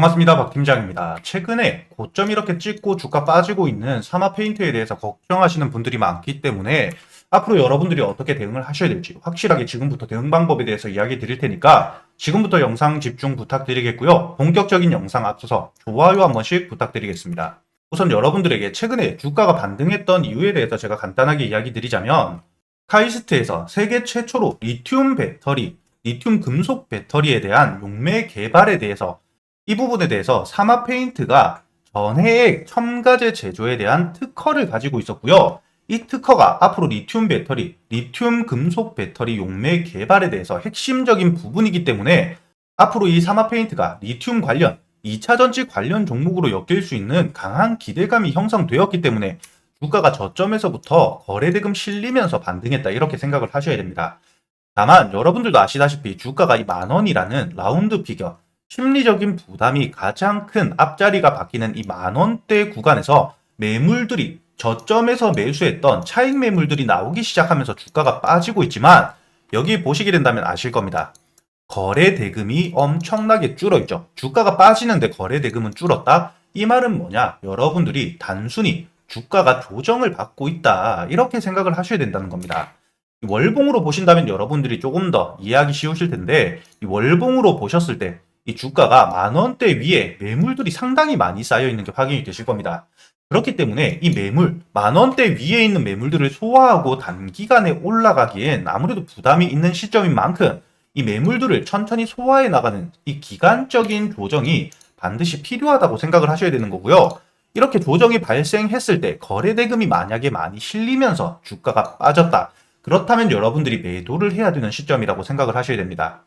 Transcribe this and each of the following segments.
반갑습니다. 박 팀장입니다. 최근에 고점 이렇게 찍고 주가 빠지고 있는 사마 페인트에 대해서 걱정하시는 분들이 많기 때문에 앞으로 여러분들이 어떻게 대응을 하셔야 될지 확실하게 지금부터 대응 방법에 대해서 이야기 드릴 테니까 지금부터 영상 집중 부탁드리겠고요. 본격적인 영상 앞서서 좋아요 한 번씩 부탁드리겠습니다. 우선 여러분들에게 최근에 주가가 반등했던 이유에 대해서 제가 간단하게 이야기 드리자면 카이스트에서 세계 최초로 리튬 배터리, 리튬 금속 배터리에 대한 용매 개발에 대해서 이 부분에 대해서 사마 페인트가 전해액 첨가제 제조에 대한 특허를 가지고 있었고요. 이 특허가 앞으로 리튬 배터리, 리튬 금속 배터리 용매 개발에 대해서 핵심적인 부분이기 때문에 앞으로 이 사마 페인트가 리튬 관련 2차 전지 관련 종목으로 엮일 수 있는 강한 기대감이 형성되었기 때문에 주가가 저점에서부터 거래대금 실리면서 반등했다 이렇게 생각을 하셔야 됩니다. 다만 여러분들도 아시다시피 주가가 이 만원이라는 라운드 피겨 심리적인 부담이 가장 큰 앞자리가 바뀌는 이 만원대 구간에서 매물들이 저점에서 매수했던 차익 매물들이 나오기 시작하면서 주가가 빠지고 있지만 여기 보시게 된다면 아실 겁니다. 거래 대금이 엄청나게 줄어 있죠. 주가가 빠지는데 거래 대금은 줄었다? 이 말은 뭐냐? 여러분들이 단순히 주가가 조정을 받고 있다. 이렇게 생각을 하셔야 된다는 겁니다. 이 월봉으로 보신다면 여러분들이 조금 더 이해하기 쉬우실 텐데, 이 월봉으로 보셨을 때, 이 주가가 만 원대 위에 매물들이 상당히 많이 쌓여 있는 게 확인이 되실 겁니다. 그렇기 때문에 이 매물, 만 원대 위에 있는 매물들을 소화하고 단기간에 올라가기엔 아무래도 부담이 있는 시점인 만큼 이 매물들을 천천히 소화해 나가는 이 기간적인 조정이 반드시 필요하다고 생각을 하셔야 되는 거고요. 이렇게 조정이 발생했을 때 거래 대금이 만약에 많이 실리면서 주가가 빠졌다. 그렇다면 여러분들이 매도를 해야 되는 시점이라고 생각을 하셔야 됩니다.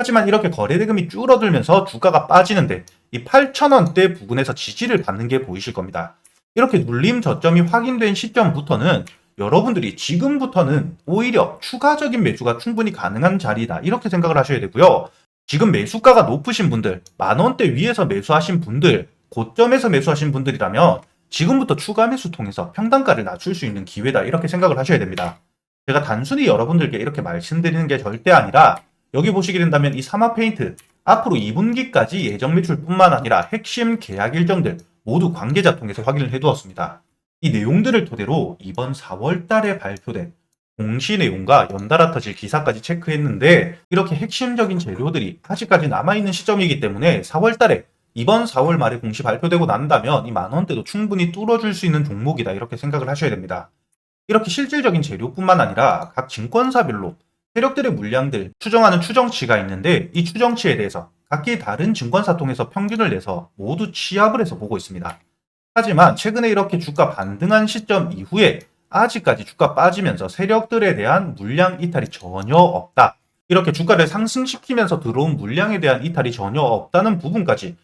하지만 이렇게 거래 대금이 줄어들면서 주가가 빠지는데 이 8,000원대 부근에서 지지를 받는 게 보이실 겁니다. 이렇게 눌림 저점이 확인된 시점부터는 여러분들이 지금부터는 오히려 추가적인 매수가 충분히 가능한 자리다. 이렇게 생각을 하셔야 되고요. 지금 매수가가 높으신 분들, 만원대 위에서 매수하신 분들, 고점에서 매수하신 분들이라면 지금부터 추가 매수 통해서 평단가를 낮출 수 있는 기회다. 이렇게 생각을 하셔야 됩니다. 제가 단순히 여러분들께 이렇게 말씀드리는 게 절대 아니라 여기 보시게 된다면 이 사마 페인트 앞으로 2분기까지 예정 매출뿐만 아니라 핵심 계약 일정들 모두 관계자 통해서 확인을 해두었습니다. 이 내용들을 토대로 이번 4월 달에 발표된 공시 내용과 연달아 터질 기사까지 체크했는데 이렇게 핵심적인 재료들이 아직까지 남아있는 시점이기 때문에 4월 달에 이번 4월 말에 공시 발표되고 난다면 이 만원대도 충분히 뚫어줄 수 있는 종목이다 이렇게 생각을 하셔야 됩니다. 이렇게 실질적인 재료뿐만 아니라 각 증권사별로 세력들의 물량들 추정하는 추정치가 있는데 이 추정치에 대해서 각기 다른 증권사 통해서 평균을 내서 모두 취합을 해서 보고 있습니다. 하지만 최근에 이렇게 주가 반등한 시점 이후에 아직까지 주가 빠지면서 세력들에 대한 물량 이탈이 전혀 없다. 이렇게 주가를 상승시키면서 들어온 물량에 대한 이탈이 전혀 없다는 부분까지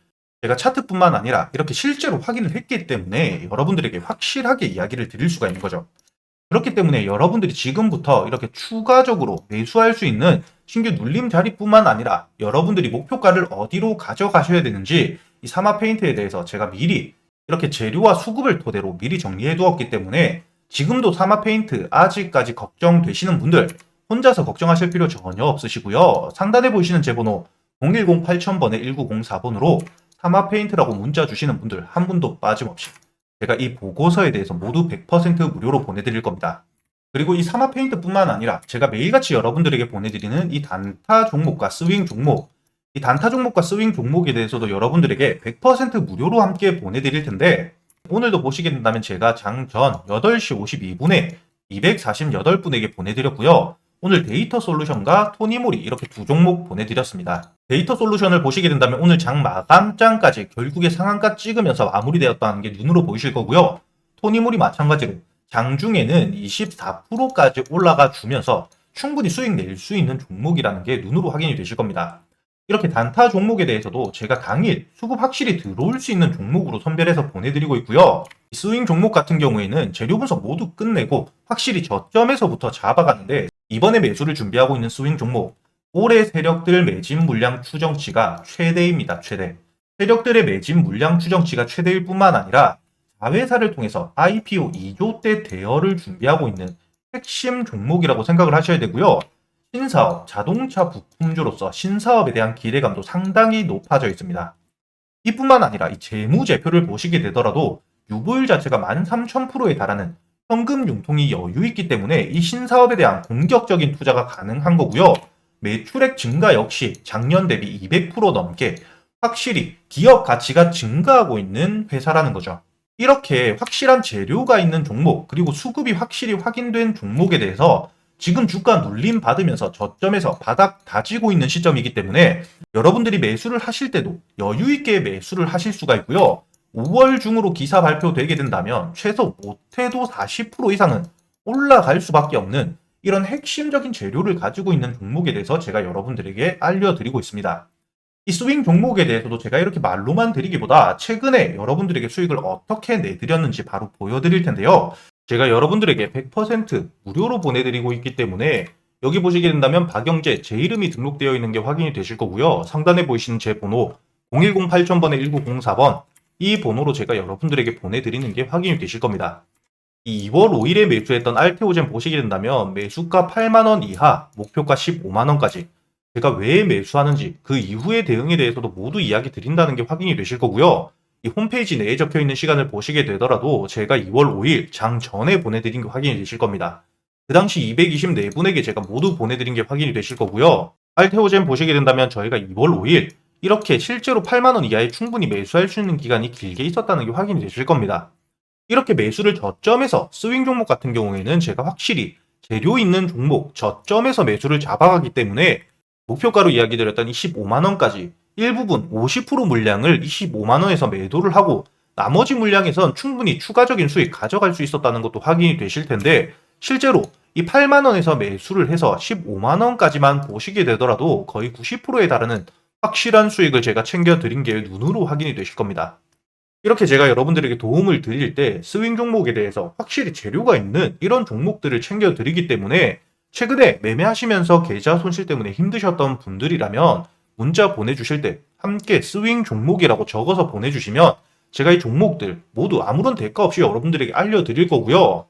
제가 차트뿐만 아니라 이렇게 실제로 확인을 했기 때문에 여러분들에게 확실하게 이야기를 드릴 수가 있는 거죠. 그렇기 때문에 여러분들이 지금부터 이렇게 추가적으로 매수할 수 있는 신규 눌림 자리뿐만 아니라 여러분들이 목표가를 어디로 가져가셔야 되는지 이 사마 페인트에 대해서 제가 미리 이렇게 재료와 수급을 토대로 미리 정리해 두었기 때문에 지금도 사마 페인트 아직까지 걱정되시는 분들 혼자서 걱정하실 필요 전혀 없으시고요. 상단에 보이시는 제 번호 010 8000번에 1904번으로 사마 페인트라고 문자 주시는 분들 한 분도 빠짐없이 제가 이 보고서에 대해서 모두 100% 무료로 보내드릴 겁니다. 그리고 이 사마 페인트뿐만 아니라 제가 매일같이 여러분들에게 보내드리는 이 단타 종목과 스윙 종목, 이 단타 종목과 스윙 종목에 대해서도 여러분들에게 100% 무료로 함께 보내드릴 텐데 오늘도 보시게 된다면 제가 장전 8시 52분에 248분에게 보내드렸고요. 오늘 데이터 솔루션과 토니모리 이렇게 두 종목 보내드렸습니다. 데이터 솔루션을 보시게 된다면 오늘 장 마감장까지 결국에 상한가 찍으면서 마무리되었다는 게 눈으로 보이실 거고요. 토니모리 마찬가지로 장중에는 24%까지 올라가 주면서 충분히 수익 낼 수 있는 종목이라는 게 눈으로 확인이 되실 겁니다. 이렇게 단타 종목에 대해서도 제가 당일 수급 확실히 들어올 수 있는 종목으로 선별해서 보내드리고 있고요. 스윙 종목 같은 경우에는 재료 분석 모두 끝내고 확실히 저점에서부터 잡아가는데 이번에 매수를 준비하고 있는 스윙 종목 올해 세력들 매진 물량 추정치가 최대입니다. 최대. 세력들의 매진 물량 추정치가 최대일 뿐만 아니라 자회사를 통해서 IPO 2조 대 대여를 준비하고 있는 핵심 종목이라고 생각을 하셔야 되고요. 신사업, 자동차 부품주로서 신사업에 대한 기대감도 상당히 높아져 있습니다. 이뿐만 아니라 이 재무제표를 보시게 되더라도 유보율 자체가 13,000%에 달하는 현금 융통이 여유 있기 때문에 이 신사업에 대한 공격적인 투자가 가능한 거고요. 매출액 증가 역시 작년 대비 200% 넘게 확실히 기업 가치가 증가하고 있는 회사라는 거죠. 이렇게 확실한 재료가 있는 종목, 그리고 수급이 확실히 확인된 종목에 대해서 지금 주가 눌림 받으면서 저점에서 바닥 다지고 있는 시점이기 때문에 여러분들이 매수를 하실 때도 여유 있게 매수를 하실 수가 있고요. 5월 중으로 기사 발표되게 된다면 최소 못해도 40% 이상은 올라갈 수밖에 없는 이런 핵심적인 재료를 가지고 있는 종목에 대해서 제가 여러분들에게 알려드리고 있습니다. 이 스윙 종목에 대해서도 제가 이렇게 말로만 드리기보다 최근에 여러분들에게 수익을 어떻게 내드렸는지 바로 보여드릴 텐데요. 제가 여러분들에게 100% 무료로 보내드리고 있기 때문에 여기 보시게 된다면 박영재 제 이름이 등록되어 있는 게 확인이 되실 거고요. 상단에 보이시는 제 번호 010-8000번에 1904번 이 번호로 제가 여러분들에게 보내드리는 게 확인이 되실 겁니다. 이 2월 5일에 매수했던 알테오젠 보시게 된다면 매수가 8만원 이하, 목표가 15만원까지 제가 왜 매수하는지 그 이후의 대응에 대해서도 모두 이야기 드린다는 게 확인이 되실 거고요. 이 홈페이지 내에 적혀 있는 시간을 보시게 되더라도 제가 2월 5일 장 전에 보내드린 게 확인이 되실 겁니다. 그 당시 224분에게 제가 모두 보내드린 게 확인이 되실 거고요. 알테오젠 보시게 된다면 저희가 2월 5일 이렇게 실제로 8만원 이하에 충분히 매수할 수 있는 기간이 길게 있었다는 게 확인이 되실 겁니다. 이렇게 매수를 저점에서 스윙 종목 같은 경우에는 제가 확실히 재료 있는 종목 저점에서 매수를 잡아가기 때문에 목표가로 이야기 드렸던 25만원까지 일부분 50% 물량을 25만원에서 매도를 하고 나머지 물량에선 충분히 추가적인 수익 가져갈 수 있었다는 것도 확인이 되실 텐데 실제로 이 8만원에서 매수를 해서 15만원까지만 보시게 되더라도 거의 90%에 달하는 확실한 수익을 제가 챙겨드린 게 눈으로 확인이 되실 겁니다. 이렇게 제가 여러분들에게 도움을 드릴 때 스윙 종목에 대해서 확실히 재료가 있는 이런 종목들을 챙겨드리기 때문에 최근에 매매하시면서 계좌 손실 때문에 힘드셨던 분들이라면 문자 보내주실 때 함께 스윙 종목이라고 적어서 보내주시면 제가 이 종목들 모두 아무런 대가 없이 여러분들에게 알려드릴 거고요.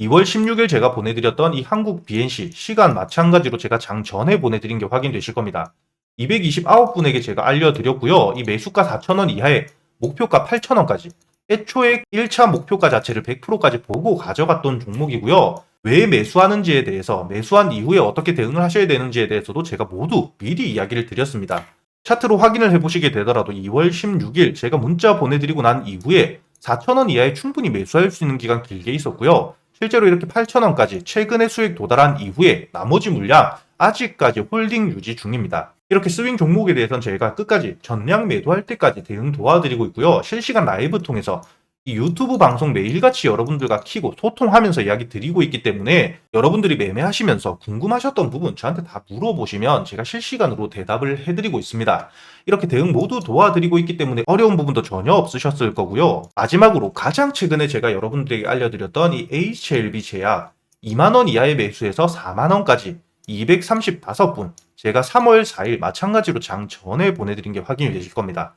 2월 16일 제가 보내드렸던 이 한국 BNC 시간 마찬가지로 제가 장 전에 보내드린 게 확인되실 겁니다. 229분에게 제가 알려드렸고요. 이 매수가 4,000원 이하에 목표가 8,000원까지 애초에 1차 목표가 자체를 100%까지 보고 가져갔던 종목이고요. 왜 매수하는지에 대해서 매수한 이후에 어떻게 대응을 하셔야 되는지에 대해서도 제가 모두 미리 이야기를 드렸습니다. 차트로 확인을 해보시게 되더라도 2월 16일 제가 문자 보내드리고 난 이후에 4,000원 이하에 충분히 매수할 수 있는 기간 길게 있었고요. 실제로 이렇게 8,000원까지 최근에 수익 도달한 이후에 나머지 물량 아직까지 홀딩 유지 중입니다. 이렇게 스윙 종목에 대해서는 저희가 끝까지 전량 매도할 때까지 대응 도와드리고 있고요. 실시간 라이브 통해서 이 유튜브 방송 매일같이 여러분들과 키고 소통하면서 이야기 드리고 있기 때문에 여러분들이 매매하시면서 궁금하셨던 부분 저한테 다 물어보시면 제가 실시간으로 대답을 해드리고 있습니다. 이렇게 대응 모두 도와드리고 있기 때문에 어려운 부분도 전혀 없으셨을 거고요. 마지막으로 가장 최근에 제가 여러분들에게 알려드렸던 이 HLB 제약 2만원 이하의 매수에서 4만원까지 235분 제가 3월 4일 마찬가지로 장 전에 보내드린 게 확인이 되실 겁니다.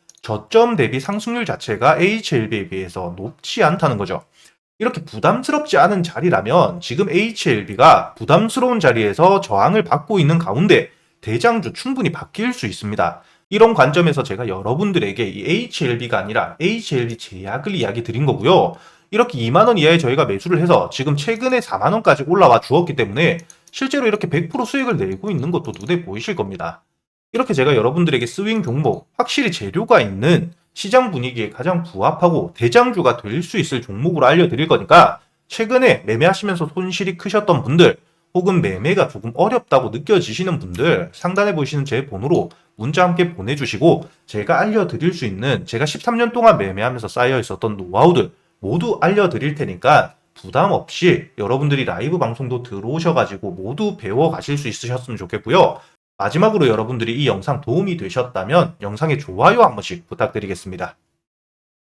저점 대비 상승률 자체가 HLB에 비해서 높지 않다는 거죠. 이렇게 부담스럽지 않은 자리라면 지금 HLB가 부담스러운 자리에서 저항을 받고 있는 가운데 대장주 충분히 바뀔 수 있습니다. 이런 관점에서 제가 여러분들에게 이 HLB가 아니라 HLB 제약을 이야기 드린 거고요. 이렇게 2만원 이하에 저희가 매수를 해서 지금 최근에 4만원까지 올라와 주었기 때문에 실제로 이렇게 100% 수익을 내고 있는 것도 눈에 보이실 겁니다. 이렇게 제가 여러분들에게 스윙 종목, 확실히 재료가 있는 시장 분위기에 가장 부합하고 대장주가 될 수 있을 종목으로 알려드릴 거니까 최근에 매매하시면서 손실이 크셨던 분들 혹은 매매가 조금 어렵다고 느껴지시는 분들 상단에 보시는 제 번호로 문자 함께 보내주시고 제가 알려드릴 수 있는 제가 13년 동안 매매하면서 쌓여 있었던 노하우들 모두 알려드릴 테니까 부담 없이 여러분들이 라이브 방송도 들어오셔가지고 모두 배워 가실 수 있으셨으면 좋겠고요. 마지막으로 여러분들이 이 영상 도움이 되셨다면 영상에 좋아요 한 번씩 부탁드리겠습니다.